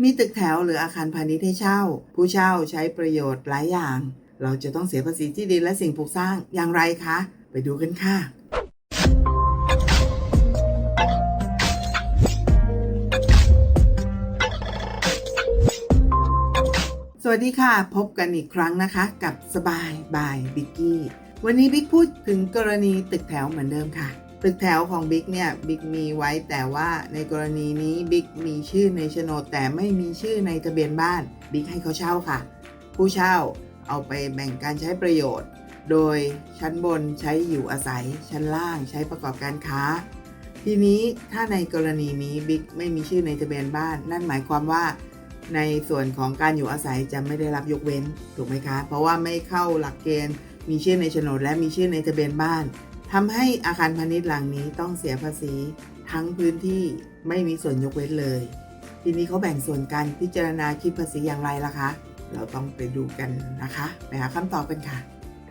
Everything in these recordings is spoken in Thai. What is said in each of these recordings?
มีตึกแถวหรืออาคารพาณิชย์ให้เช่า ผู้เช่าใช้ประโยชน์หลายอย่าง เราจะต้องเสียภาษีที่ดินและสิ่งปลูกสร้างอย่างไรคะ ไปดูกันค่ะสวัสดีค่ะ พบกันอีกครั้งนะคะ กับสบายบายบิ๊กกี้ วันนี้บิ๊กพูดถึงกรณีตึกแถวเหมือนเดิมค่ะ ตึกแถวของบิ๊กเนี่ยบิ๊กมีไว้แต่ว่าในกรณีนี้บิ๊กมีชื่อในโฉนดแต่ไม่มีชื่อในทะเบียนบ้านบิ๊กให้เขาเช่าค่ะ ผู้เช่าเอาไปแบ่งการใช้ประโยชน์ โดยชั้นบนใช้อยู่อาศัย ชั้นล่างใช้ประกอบการค้า ทีนี้ถ้าในกรณีนี้บิ๊กไม่มีชื่อในทะเบียนบ้าน นั่นหมายความว่าในส่วนของการอยู่อาศัยจะไม่ได้รับยกเว้นถูกไหมคะ เพราะว่าไม่เข้าหลักเกณฑ์มีชื่อในโฉนดและมีชื่อในทะเบียนบ้าน ทำให้อาคารพาณิชย์หลังนี้ต้องเสียภาษีทั้งพื้นที่ไม่มีส่วนยกเว้นเลย ทีนี้เขาแบ่งส่วนการพิจารณาคิดภาษีอย่างไรล่ะคะ เราต้องไปดูกันนะคะ ไปหาคำตอบกันค่ะ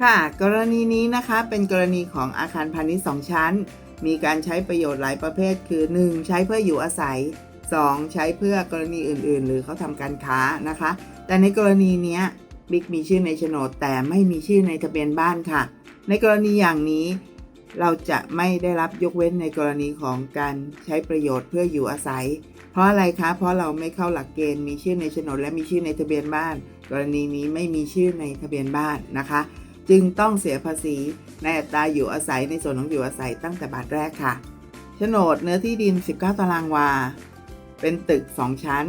ค่ะ กรณีนี้นะคะเป็นกรณีของอาคารพาณิชย์ 2 ชั้น มีการใช้ประโยชน์หลายประเภท คือ 1. ใช้เพื่ออยู่อาศัย 2. ใช้เพื่อกรณีอื่น ๆ หรือเขาทำการค้านะคะ แต่ในกรณีนี้บิ๊กมีชื่อในโฉนดแต่ไม่มีชื่อในทะเบียนบ้านค่ะ ในกรณีอย่างนี้ เราจะไม่ได้รับยกเว้นในกรณีของการใช้ประโยชน์เพื่ออยู่อาศัย เพราะอะไรคะ เพราะเราไม่เข้าหลักเกณฑ์มีชื่อในโฉนดและมีชื่อในทะเบียนบ้าน กรณีนี้ไม่มีชื่อในทะเบียนบ้านนะคะ จึงต้องเสียภาษีในอัตราอยู่อาศัยในส่วนของอยู่อาศัยตั้งแต่บาทแรกค่ะโฉนดเนื้อที่ดิน 19 ตารางวา เป็นตึก 2 ชั้น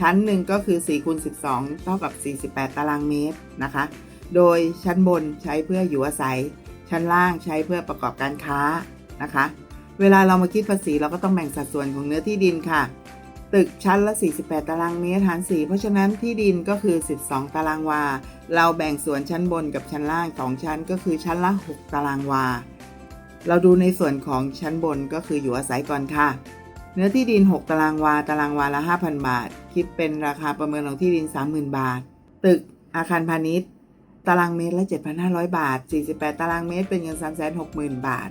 ชั้นหนึ่งก็คือ4คูณ12 เท่ากับ 48 ตารางเมตรนะคะ โดยชั้นบนใช้เพื่ออยู่อาศัย ชั้นล่างใช้เพื่อประกอบการค้านะคะ เวลาเรามาคิดภาษีเราก็ต้องแบ่งสัดส่วนของเนื้อที่ดินค่ะ ตึกชั้นละ 48 ตารางเมตรหาร4เพราะฉะนั้นที่ดินก็คือ 12 ตารางวา เราแบ่งส่วนชั้นบนกับชั้นล่างสองชั้นก็คือชั้นละ 6 ตารางวา เราดูในส่วนของชั้นบนก็คืออยู่อาศัยก่อนค่ะ เนื้อที่ดิน 6 ตารางวา ตารางวาละ 5,000 บาท คิดเป็นราคาประเมินของที่ดิน 30,000 บาท ตึกอาคารพาณิชย์ ตารางเมตรละ 7,500 บาท 48 ตารางเมตรเป็นเงิน 360,000 บาท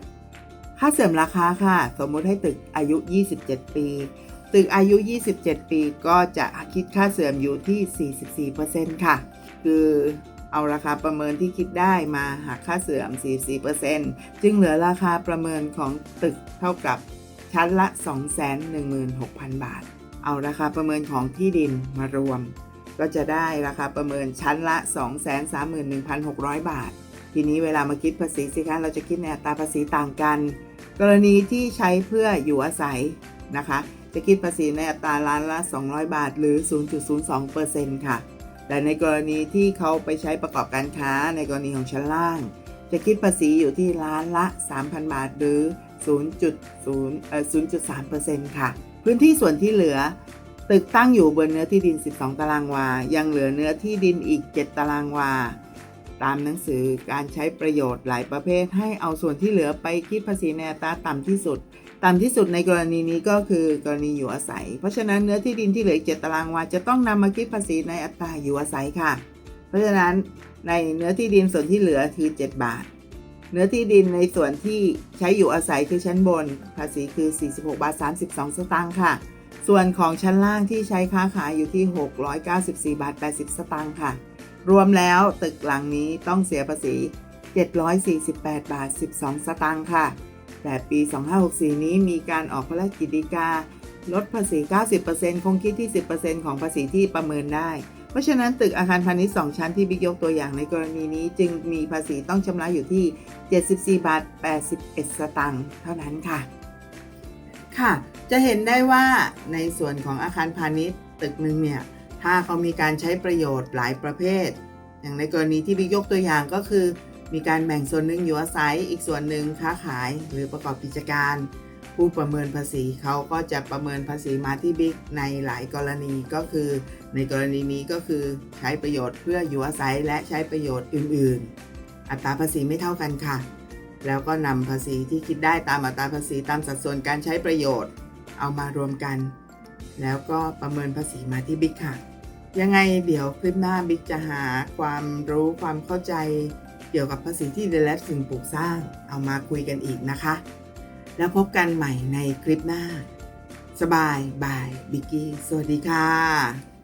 ค่าเสื่อมราคาค่ะ สมมุติให้ตึกอายุ 27 ปี ตึกอายุ 27 ปีก็จะคิดค่าเสื่อมอยู่ที่ 44%ค่ะ คือเอาราคาประเมินที่คิดได้มาหักค่าเสื่อม 44%จึงเหลือราคาประเมินของตึกเท่ากับชั้นละ 216,000 บาท เอาราคาประเมินของที่ดินมารวม ก็จะได้ราคาประเมินชั้นละ 231,600 บาท ทีนี้เวลามาคิดภาษีสิคะเราจะคิดในอัตราภาษีต่างกัน กรณีที่ใช้เพื่ออยู่อาศัยนะคะ จะคิดภาษีในอัตราล้านละ 200 บาท หรือ 0.02%ค่ะ แต่ในกรณีที่เขาไปใช้ประกอบการค้าในกรณีของชั้นล่าง จะคิดภาษีอยู่ที่ล้านละ 3,000 บาท หรือ 0.0เอ่อ0.3%ค่ะ พื้นที่ส่วนที่เหลือ ตึกตั้งอยู่บนเนื้อที่ดิน 12 ตารางวา ยังเหลือเนื้อที่ดินอีก 7 ตารางวา ตามหนังสือการใช้ประโยชน์หลายประเภทให้เอาส่วนที่เหลือไปคิดภาษีในอัตราต่ำที่สุด ต่ำที่สุดในกรณีนี้ก็คือกรณีอยู่อาศัย เพราะฉะนั้นเนื้อที่ดินที่เหลืออีก 7 ตารางวา จะต้องนำมาคิดภาษีในอัตราอยู่อาศัยค่ะ เพราะฉะนั้นในเนื้อที่ดินส่วนที่เหลือคือ 7 บาท เนื้อที่ดินในส่วนที่ใช้อยู่อาศัยคือชั้นบน ภาษีคือ 46 บาท 32 สตางค์ค่ะ ส่วนของชั้นล่างที่ใช้ค้าขายอยู่ที่ 694 บาท 80 สตางค์ค่ะ รวมแล้วตึกหลังนี้ต้องเสียภาษี 748 บาท 12 สตางค์ค่ะ แต่ปี 2564 นี้มีการออกพระราชกิจฎีกา ลดภาษี 90%คงคิดที่ 10%ของภาษีที่ประเมินได้ เพราะฉะนั้นตึกอาคารพาณิชย์ 2 ชั้นที่บิ๊กยกตัวอย่างในกรณีนี้จึงมีภาษีต้องชำระอยู่ที่ 74 บาท 81 สตางค์เท่านั้นค่ะ ค่ะ จะเห็นได้ว่าในส่วนของอาคารพาณิชย์ตึกหนึ่งเนี่ย ถ้าเขามีการใช้ประโยชน์หลายประเภท อย่างในกรณีที่บิ๊กยกตัวอย่างก็คือ มีการแบ่งส่วนหนึ่งอยู่อาศัย อีกส่วนหนึ่งค้าขายหรือประกอบกิจการ ผู้ประเมินภาษีเขาก็จะประเมินภาษีมาที่บิ๊กในหลายกรณีก็คือ ในกรณีนี้ก็คือใช้ประโยชน์เพื่ออยู่อาศัยและใช้ประโยชน์อื่น ๆ อัตราภาษีไม่เท่ากันค่ะแล้วก็นำภาษีที่คิดได้ตามอัตราภาษีตามสัดส่วนการใช้ประโยชน์ เอามารวมกัน แล้วก็ประเมินภาษีมาที่บิ๊กค่ะ ยังไงเดี๋ยวคลิปหน้าบิ๊กจะหาความรู้ความเข้าใจเกี่ยวกับภาษีที่ดินและสิ่งปลูกสร้าง เอามาคุยกันอีกนะคะ แล้วพบกันใหม่ในคลิปหน้าสสบายบาย บิกกี้ สวัสดีค่ะ